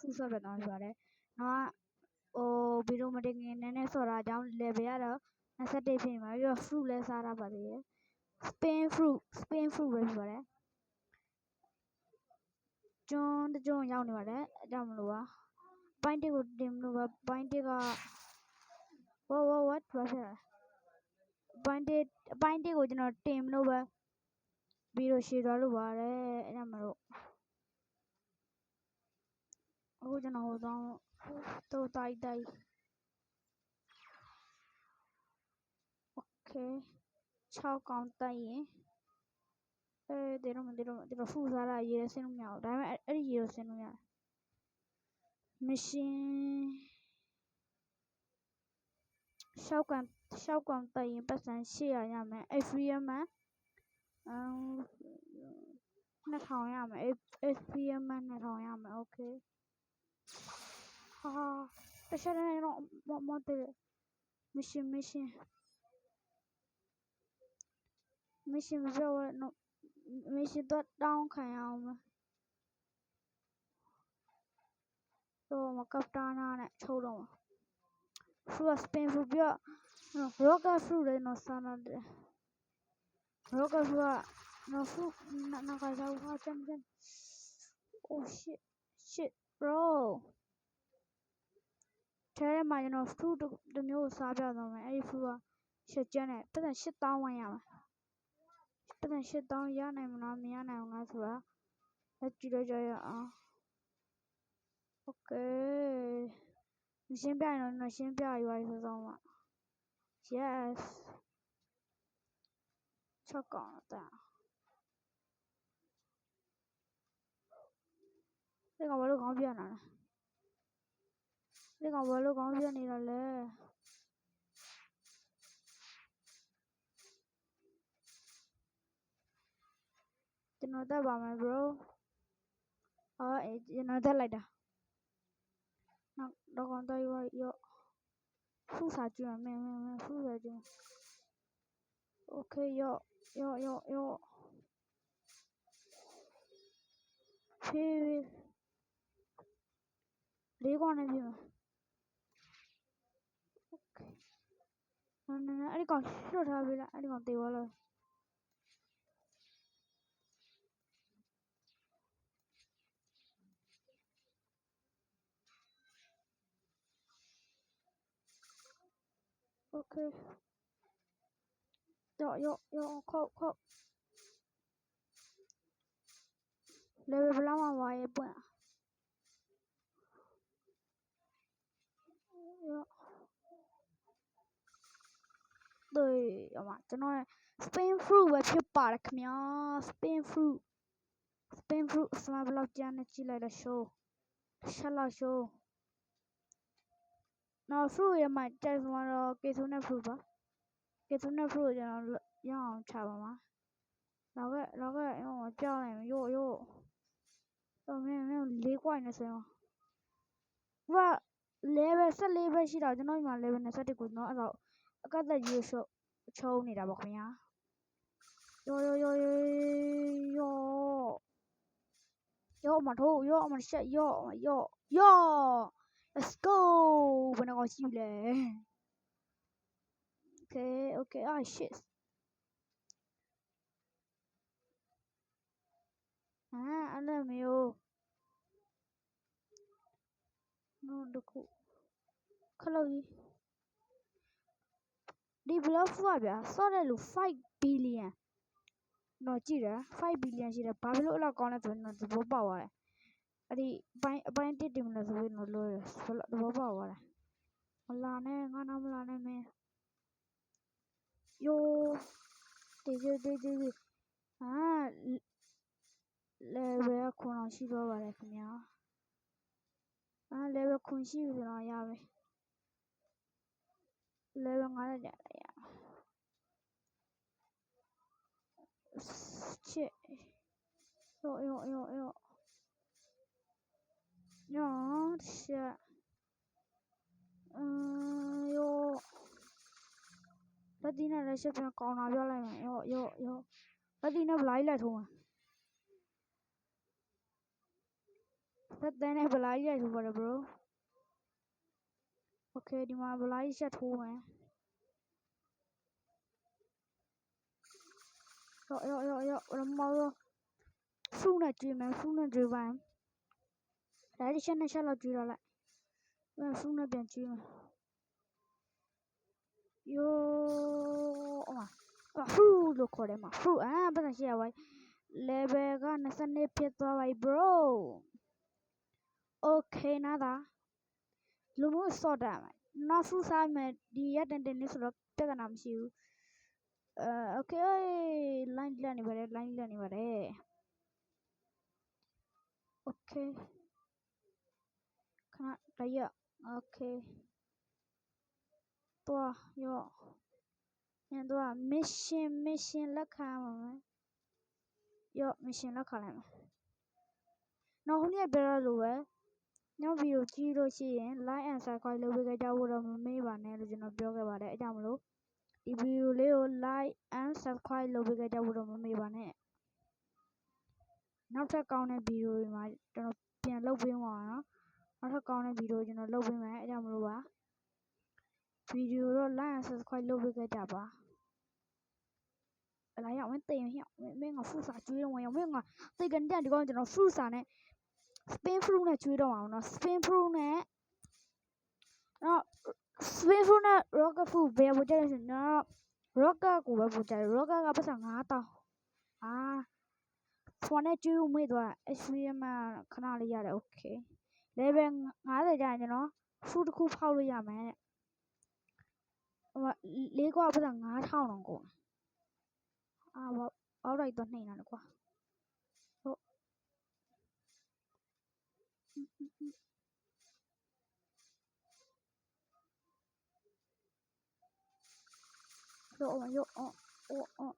ဖူးဆော့ပဲတော့ပြပါတယ်နော်ဟိုဗီဒီယိုမတင်ခင်နည်းနည်းဆော့တာအကြောင်း level ကတော့21ဖြစ်နေပါပြီးတော့ fruit လည်းစားထားပါသေးတယ် spin fruit spin fruit ပဲဖြစ်ပါတယ်ကျွန်းတစ်ကျွန်းရောက်နေပါတယ်အကြောင်းမလို့ပါပိုင်းတစ်ကိုတင်မလို့ပါပိုင်းတစ်က what what what ဘာဖြစ်လဲပိုင်းတစ်အပိုင်းတစ်ကိုကျွန်တော်တင်မလို့ပဲပြီးတော့ရှည်သွားလို့ပါတယ်အဲ့ဒါမလို့ အခုကျွန်တော်ဟိုဆောင်တို့တိုက်တိုက် okay 6កောင်းတိုက်ရင်အဲဒီတော့ဒီတော့ဒီတော့ဖူစားတာရေးဆင်းလို့မရဘူးဒါပေမဲ့အဲ့ဒီရေးဆင်းလို့ရတယ်မရှင်ရှောက်ကန်ရှောက်ကန်တိုင်ရင်ပတ်စံ800ရမယ်အဖရီယမန်အမ်2000ရမယ်အဖရီယမန်2000ရမယ်โอเค ဟာတခြားနေတော့မမတဲ့မရှင်မရှင် mission မပြောရတော့ mission တော့တောင်းခံရအောင်မတော့မကပ်တာနာနဲ့ချုပ်တော့မှာ fruit spin fruit ပြ rocket fruit လည်းတော့စားရတယ် rocket fruit ကနော် fruit နာခါစားဟာချမ်းချမ်း oh shit shit bro ထဲထဲမှာကျွန်တော် fruit တစ်မျိုးကိုစားပြသွားမယ်အဲ့ဒီ fruit ကရှစ်ကျန်းနဲ့ပတ်စံ8000ဝန်းရမှာပတ်စံ8000ရနိုင်မလားမရနိုင်ဘူးလားဆိုတာလက်ကြည့်လိုက်ကြရအောင် okay မရှင်းပြရင်တော့ရှင်းပြရွာစောစောမှာ yes 6កောင်တာဒီကောင်ဘာလို့ခေါင်းပြနေတာလဲဒီကောင်ဘာလို့ခေါင်းပြနေတာ လဲကျွန်တော်တက်ပါမယ် bro အော်အေးကျွန်တော်တက်လိုက်တာနောက်တော့ကောင်တက်ရွာရောဖူးစာကျွမ်းမင်းမင်းမင်းဖူးစာကျွမ်း okay ရောရောရောရောဖြည်း ဖြည်းလေးကောင်နဲ့ပြင်မယ် okay နော်နော်နော်အဲ့ဒီကောင်လွတ်ထားပြီလားအဲ့ဒီကောင်တေသွားလို့ okay ရောရောရောခုတ်ခုတ် level ဘယ်လောက်မှဝါရဲပွင့်ရော 对အမကျွန်တော် spin fruit ပဲဖြစ်ပါတယ်ခင်ဗျာ spin fruit spin fruit စမဘယ်လောက်ကျန်နေကြည့်လိုက်တော့ show ရှက်လောက် show နော် fruit ရမှာတက်စမတော့ကေဆိုနဲ့ fruit ပါကေဆိုနဲ့ fruit ကျွန်တော်ရအောင်ချပါမှာလောက်ကလောက်ကဟိုကြောက်လိုက်မယ်ရို့ရို့တော့မင်းမင်းလေးကွိုင်နေစမ်းဟိုက level 14ပဲရှိတော့ကျွန်တော်ဒီမှာ level 21ကိုကျွန်တော်အဲ့တော့အကတ်သက်ရိုးရှုပ်ချုံးနေတာပေါ့ခင်ဗျာယောယောယောယောယောယောမထိုးယောမရှက်ယောယောယော let's go ဘယ်နှကောင်ရှိလဲ okay okay ah shit อ่าအဲ့လိုမျိုး နော်တခုခလုတ်ကြီးဒီ block ဖူကဗျာစော့တဲ့လူ5 billion တော့ကြည့်တယ်5 billion ရှိတယ်ဘာဖြစ်လို့အဲ့လောက်ကောင်းလဲဆိုတော့သဘောပေါက်သွားတယ်အဲ့ဒီအပိုင်းအပိုင်းတစ်တင်မလို့ဆိုပြီးတော့လို့သဘောပေါက်သွားတယ်မလာနဲ့ငါနာမလာနဲ့မင်းယိုတေးတေးတေးတေးအာ level ခွန်အောင်ရှိတော့ပါတယ်ခင်ဗျာ အာ level ခွန်ရှိပြီဆိုတော့ရမယ် level 9နဲ့ကြတယ်ရချစ်ယောယောယောယောယောရှက်အမ်ယောလက်တီးနဲ့လက်ရှက်ပြန်ကောင်းတာပြောလိုက်မယ်ယောယောယောလက်တီးနဲ့ဘလိုက်လက်ထုံးလ သက်တန်းနဲ့ဗလာကြီးရိုက်ထိုးပါတယ် bro okay ဒီမှာဗလာကြီးရှက်ထိုးမယ်ရော့ရော့ရော့ရော့ရမောရောဖူးနဲ့ကျွေးမယ်ဖူးနဲ့ကျွေးပါဒါဒီချက်နဲ့ချက်လောက်ကျွေးတော့လိုက်အဲဖူးနဲ့ပြန်ကျွေးမယ်ယိုအမဖူးလို့ခေါ်တယ်မှာဖူးအာပတ်သက်ရှိရပါ level က22ဖြစ်သွားပါပြီ bro okay နားသာလူမျိုးစော့တာမယ်နောက်ဖူးစားမယ်ဒီရက်တင်တင်လေးဆိုတော့ပြဿနာမရှိဘူးအဲ okay line လက်နေပါတယ် line လက်နေပါတယ် okay ခဏတရ okay သွားရော့ညတော့ mission mission လက်ခံရမှာမယ်ရော့ mission လက်ခံလိုက်မယ်နောက်ဟိုနေ့ပြောရလို့ပဲ နောက်ဗီဒီယိုကြည့်လို့ရှိရင် like and subscribe လုပ်ပေးကြဖို့တော့မမေ့ပါနဲ့လို့ကျွန်တော်ပြောခဲ့ပါတယ်အဲကြောင့်မလို့ဒီဗီဒီယိုလေးကို like and subscribe လုပ်ပေးကြဖို့တော့မမေ့ပါနဲ့နောက်ထပ်ကောင်းတဲ့ဗီဒီယိုတွေမှာကျွန်တော်ပြန်လုပ်ပေးမှာနော်နောက်ထပ်ကောင်းတဲ့ဗီဒီယိုကျွန်တော်လုပ်ပေးမယ်အဲကြောင့်မလို့ပါဗီဒီယိုတော့ like and subscribe လုပ်ပေးကြပါလာရဝင်တင်ရဝင်မင်းကဖူစာကျွေးဝင်ရဝင်ကသိကန်တဲ့ဒီကောင်ကျွန်တော်ဖူစာနဲ့ spin fruit နဲ့ကျွေးတော့မှာနော် spin fruit နဲ့နော် spin fruit နဲ့ rocket fruit ဘယ်ပို့ကြလဲဆိုတော့ rocket ကိုပဲပို့ကြတယ် rocket ကပတ်စံ9000အာဖွာနဲ့ကျွေးဦးမေ့သွား experience ခဏလေးရတယ် okay level 50ကျရင်ကျွန်တော် fruit တစ်ခုဖောက်လို့ရမယ်တဲ့ဟိုလေးကွာပတ်စံ9000တောင်ကုန်အာဘောအောက်လိုက်တော့နှိမ့်လာတယ်ကွာ ရောရောအော်အော်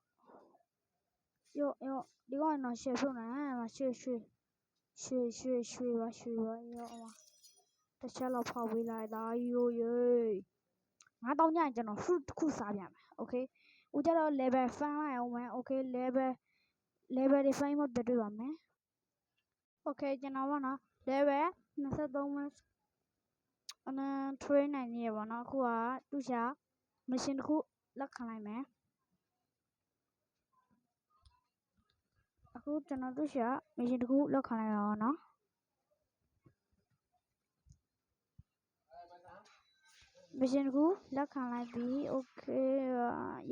ရောရောဒီကောင်တော့ရှေ့ဖုန်းနာမှာရှေ့ရွှေရွှေရွှေရွှေပါရွှေပါရောအမတစ်ချက်လောက်ဖောက်ပေးလိုက်တာရိုးရေးငါတောင်းကြရင်ကျွန်တော် fruit တစ်ခုစားပြန်မယ် okay ဦးကြတော့ level 5လိုက်အောင်မယ် okay level level တွေ find မပြတွေ့ပါမယ် okay ကျွန်တော်ပေါ့နော် level 23မှာအန train နိုင်နေရပါတော့အခုကသူ့ရှာ mission တစ်ခုလက်ခံလိုက်မယ်အခုကျွန်တော်တို့ရှာ mission တစ်ခု လက်ခံလိုက်ပါတော့နော် mission တစ်ခုလက်ခံလိုက်ပြီ okay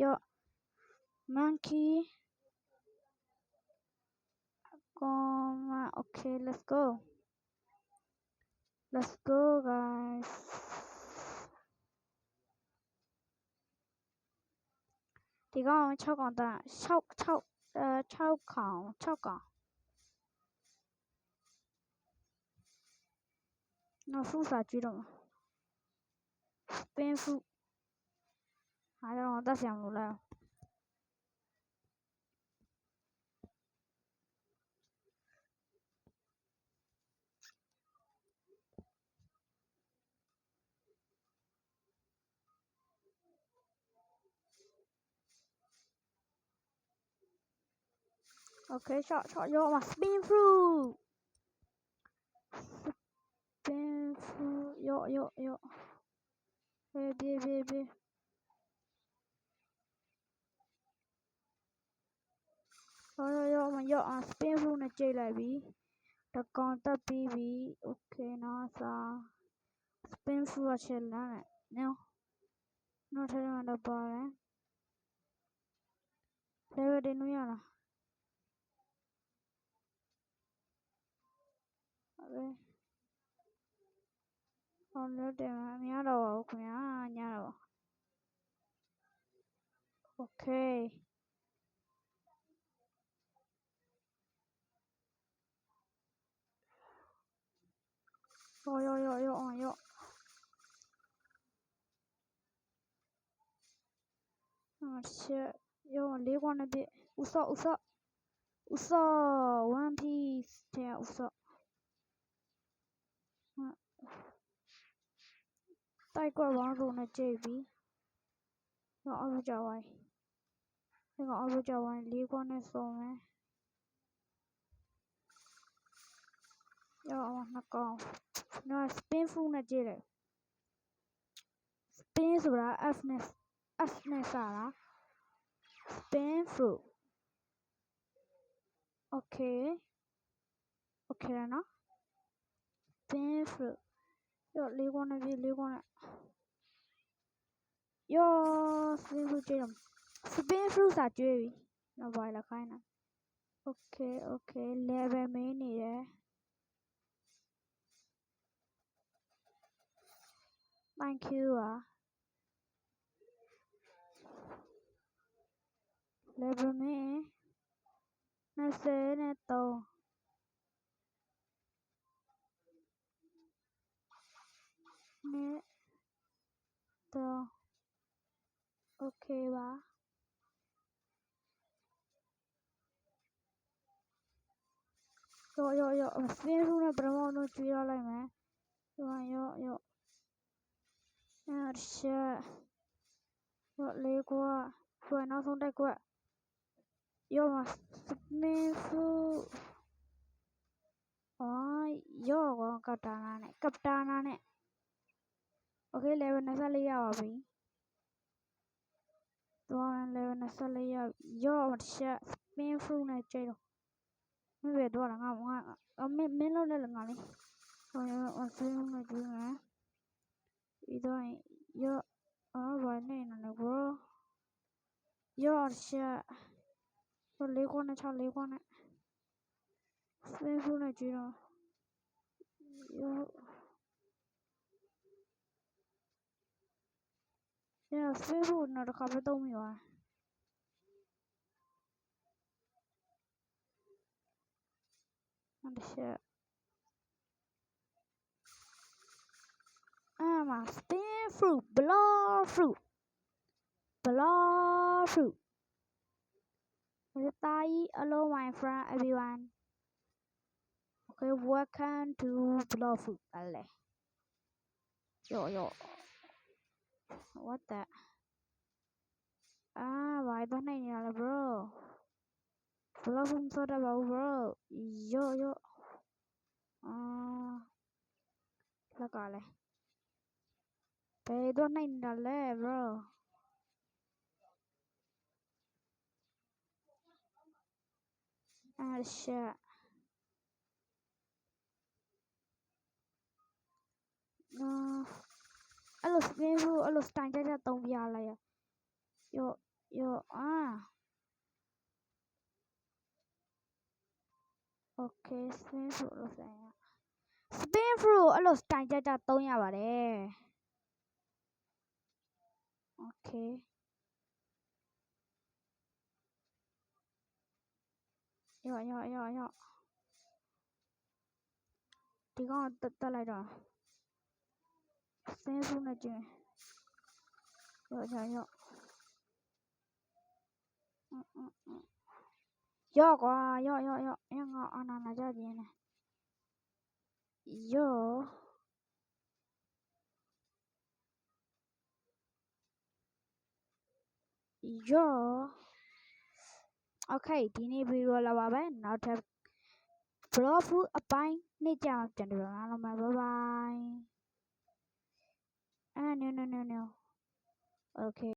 ရော့ monkey comma okay let's go let's go guys ဒီကောင်6ကောင်တန်း6 6အဲ6ကောင်6ကောင်နောက်ဖူးစာကြည့်တော့ပင်းဖူးအားတော့တက်ဆံမလို့လား Okay, shot, shot, yo, my spin through. Spin through, yo, yo, yo. Baby, baby. Yo, yo, yo, mà yo, à, spin through này chơi lại bị. Đã con ta bị bị. Okay, nó sao? Spin through là chơi lại này. Nè. Nó thấy mà đập vào đấy. Level đến núi à? ပဲ Abi. Onları demem. Yaralı okum ya. Yaralı. Okey. Yo yo yo yo yo. Shit. Yo, they wanna be. What's up? What's up? What's up? One Piece. Yeah, what's up? တိုက်ကွက်ပေါင်းစုံနဲ့ကြိတ်ပြီးငါအောက်ကြဝိုင်းဒီကအောက်ကြဝိုင်းလေးခွန်းနဲ့စုံမယ်ရောအောင်နှစ်ကောင်နော် spin fruit နဲ့ကြည့်တယ် spin ဆိုတာ f နဲ့ s နဲ့စတာ spin fruit okay okay နော် spin fruit ရောလေးခွန်းနဲ့ပြေးလေးခွန်းနဲ့ရော spin fruit ကြည့်တော့ spin fruit စာကျွေးပြီနော်ဘာလဲခိုင်းတာ okay okay level မင်းနေတယ် thank you ပါ level မင်း20 နဲ့3နဲ့3 okay ပါရောရောရော spin fruit နဲ့ပထမဆုံးကျွေးရလိုက်မယ်ရောရောရောအဲ့ချက်ရောလေးကွာရွှေနောက်ဆုံးတက်ကွက်ရောမှာ spin fruit အော်ရောကောကပ်တာနာနဲ့ကပ်တာနာနဲ့ okay level 24ရပါပြီသွားရင် level 24ရရောတစ်ချက် spin fruit နဲ့ကြိတ်တော့မင်းပဲတော့ငါငါအမင်းမင်းလုံးနဲ့ငါလေးဟိုရော spin fruit နဲ့ကြိတ်မယ်ပြီးတော့ရောအော်ဘာနေနေလဲ bro ရောတစ်ချက်ရောလေးခွန်းနဲ့6လေးခွန်းနဲ့ spin fruit နဲ့ကြိတ်တော့ရော ရ spin fruit နောက်တစ်ခါပဲသုံးမိသွားနောက်တစ်ချက်အာမ spin fruit blow fruit blow fruit ရတား hello my friend everyone okay welcome to blow fruit အဲ့လေယောယော what the အာဘာတော့နိုင်နေရလဲ bro blow fruit ဆိုတော့ဘာဘူး bro ယောယောအာလက်ကလေဘယ်တော့နိုင်နေတာလဲ bro အဲ့ရှာနော် အဲ့လို spin fruit အဲ့လို style ကြကြသုံးပြလိုက်ရယောယောအာ okay spin fruit လို့ဆိုင်ရ spin fruit အဲ့လို style ကြကြသုံးရပါတယ် okay ယောယောယောယောဒီကောင်တက်တက်လိုက်တော့ spin fruit နဲ့ကျင်းယောယောယောအင်းအင်းအင်းယောကွာယောယောယောအင်းငါအာနာနာကြပြင်းနေယောယော okay ဒီနေ့ဗီဒီယိုလာပါပဲနောက်ထပ် blog food အပိုင်းနေ့ကြအောင်ပြန်တွေ့ပါမယ်အားလုံးပဲ bye bye အာ no no no no. Okay